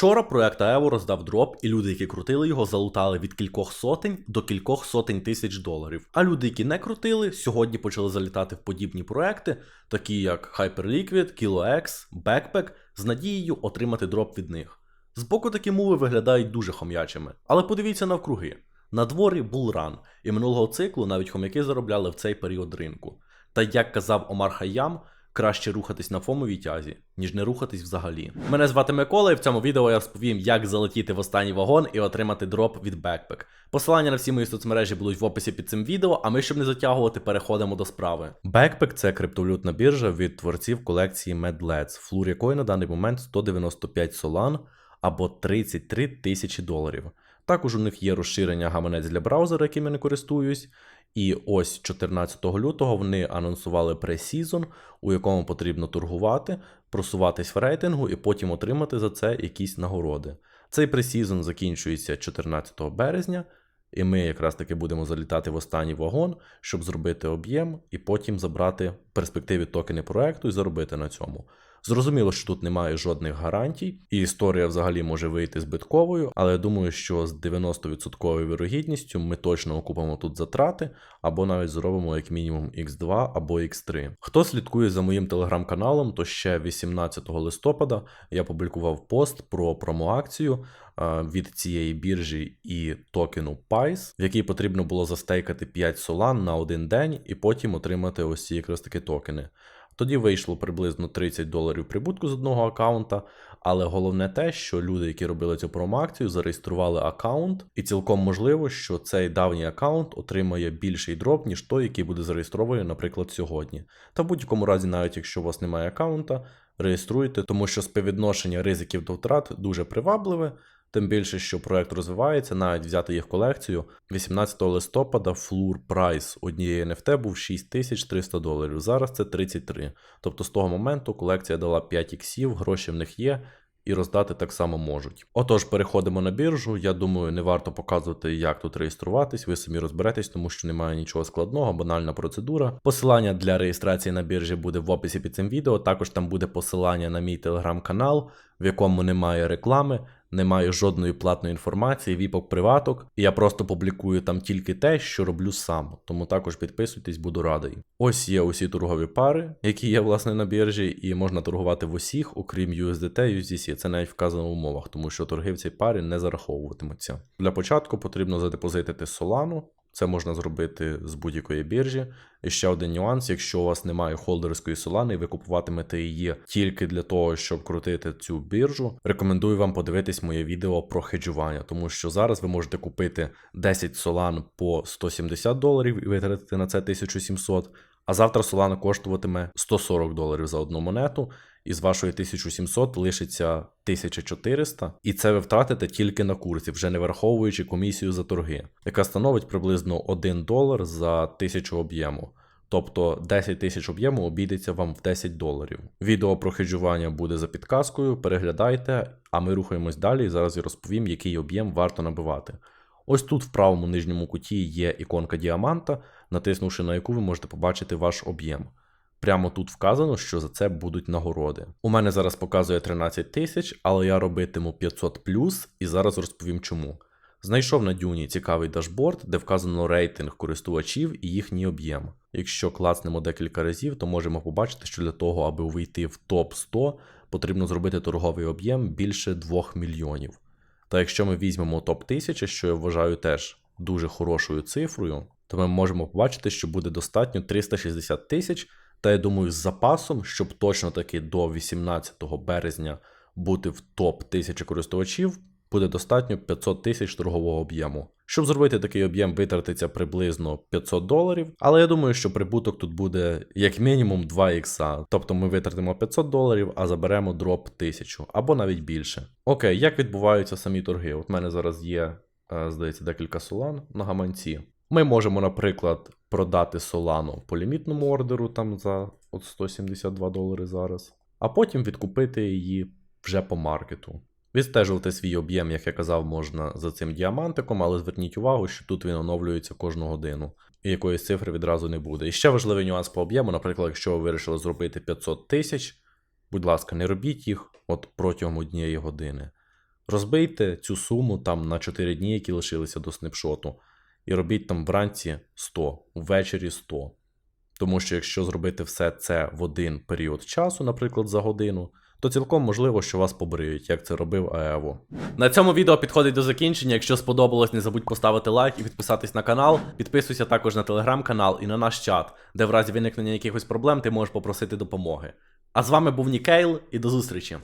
Вчора проект АЕВО роздав дроп, і люди, які крутили його, залутали від кількох сотень до кількох сотень тисяч доларів. А люди, які не крутили, сьогодні почали залітати в подібні проекти, такі як Hyperliquid, KiloX, Backpack, з надією отримати дроп від них. Збоку такі муви виглядають дуже хом'ячими, але подивіться навкруги. На дворі булран, і минулого циклу навіть хом'яки заробляли в цей період ринку. Та як казав Омар Хайям, краще рухатись на фомовій тязі, ніж не рухатись взагалі. Мене звати Микола, і в цьому відео я розповім, як залетіти в останній вагон і отримати дроп від Backpack. Посилання на всі мої соцмережі будуть в описі під цим відео, а ми, щоб не затягувати, переходимо до справи. Backpack – це криптовалютна біржа від творців колекції MadLets, флур якої на даний момент 195 солан або 33 тисячі доларів. Також у них є розширення гаманець для браузера, яким я не користуюсь. І ось 14 лютого вони анонсували пресізон, у якому потрібно торгувати, просуватись в рейтингу і потім отримати за це якісь нагороди. Цей пресізон закінчується 14 березня, і ми якраз таки будемо залітати в останній вагон, щоб зробити об'єм і потім забрати перспективі токени проекту і заробити на цьому. Зрозуміло, що тут немає жодних гарантій, і історія взагалі може вийти збитковою, але я думаю, що з 90% вірогідністю ми точно окупимо тут затрати, або навіть зробимо як мінімум X2 або X3. Хто слідкує за моїм телеграм-каналом, то ще 18 листопада я публікував пост про промоакцію від цієї біржі і токену PICE, в якій потрібно було застейкати 5 солан на один день і потім отримати ось ці якраз таки токени. Тоді вийшло приблизно 30 доларів прибутку з одного аккаунта, але головне те, що люди, які робили цю промоакцію, зареєстрували аккаунт, і цілком можливо, що цей давній аккаунт отримає більший дроп, ніж той, який буде зареєстрований, наприклад, сьогодні. Та в будь-якому разі, навіть якщо у вас немає аккаунта, реєструйте, тому що співвідношення ризиків до втрат дуже привабливе. Тим більше, що проект розвивається, навіть взяти їх колекцію. 18 листопада флур прайс однієї NFT був 6300 доларів. Зараз це 33. Тобто з того моменту колекція дала 5 іксів, гроші в них є. І роздати так само можуть. Отож, переходимо на біржу. Я думаю, не варто показувати, як тут реєструватись. Ви самі розберетесь, тому що немає нічого складного, банальна процедура. Посилання для реєстрації на біржі буде в описі під цим відео. Також там буде посилання на мій телеграм-канал, в якому немає реклами немає жодної платної інформації, віпок приваток, і я просто публікую там тільки те, що роблю сам. Тому також підписуйтесь, буду радий. Ось є усі торгові пари, які є власне на біржі, і можна торгувати в усіх, окрім USDT і USDC. Це навіть вказано в умовах, тому що торги в цій парі не зараховуватимуться. Для початку потрібно задепозитити Solano, це можна зробити з будь-якої біржі. І ще один нюанс: якщо у вас немає холдерської солани, і ви купуватимете її тільки для того, щоб крутити цю біржу, рекомендую вам подивитись моє відео про хеджування, тому що зараз ви можете купити 10 солан по 170 доларів і витратити на це 1700. А завтра Solana коштуватиме 140 доларів за одну монету, і з вашої 1700 лишиться 1400, і це ви втратите тільки на курсі, вже не враховуючи комісію за торги, яка становить приблизно 1 долар за 1000 об'єму. Тобто 10 тисяч об'єму обійдеться вам в 10 доларів. Відео про хеджування буде за підказкою, переглядайте, а ми рухаємось далі зараз я розповім, який об'єм варто набивати. Ось тут в правому нижньому куті є іконка діаманта, натиснувши на яку ви можете побачити ваш об'єм. Прямо тут вказано, що за це будуть нагороди. У мене зараз показує 13 тисяч, але я робитиму 500 і зараз розповім чому. Знайшов на дюні цікавий дашборд, де вказано рейтинг користувачів і їхній об'єм. Якщо клацнемо декілька разів, то можемо побачити, що для того, аби увійти в топ 100, потрібно зробити торговий об'єм більше 2 мільйонів. Та якщо ми візьмемо топ 1000, що я вважаю теж дуже хорошою цифрою, то ми можемо побачити, що буде достатньо 360 тисяч. Та я думаю, з запасом, щоб точно таки до 18 березня бути в топ 1000 користувачів, буде достатньо 500 тисяч торгового об'єму. Щоб зробити такий об'єм, витратиться приблизно 500 доларів, але я думаю, що прибуток тут буде як мінімум 2 ікса. Тобто ми витратимо 500 доларів, а заберемо дроп 1000 або навіть більше. Окей, як відбуваються самі торги? От в мене зараз є, е, здається, декілька солан на гаманці. Ми можемо, наприклад, продати Solano по лімітному ордеру там за от 172 долари зараз, а потім відкупити її вже по маркету. Відстежувати свій об'єм, як я казав, можна за цим діамантиком, але зверніть увагу, що тут він оновлюється кожну годину, і якоїсь цифри відразу не буде. І ще важливий нюанс по об'єму, наприклад, якщо ви вирішили зробити 500 тисяч, будь ласка, не робіть їх от протягом однієї години. Розбийте цю суму там на 4 дні, які лишилися до снапшоту, і робіть там вранці 100, ввечері 100. Тому що якщо зробити все це в один період часу, наприклад, за годину, то цілком можливо, що вас побриють, як це робив АЕВО. На цьому відео підходить до закінчення. Якщо сподобалось, не забудь поставити лайк і підписатись на канал. Підписуйся також на телеграм-канал і на наш чат, де в разі виникнення якихось проблем ти можеш попросити допомоги. А з вами був Нікейл і до зустрічі!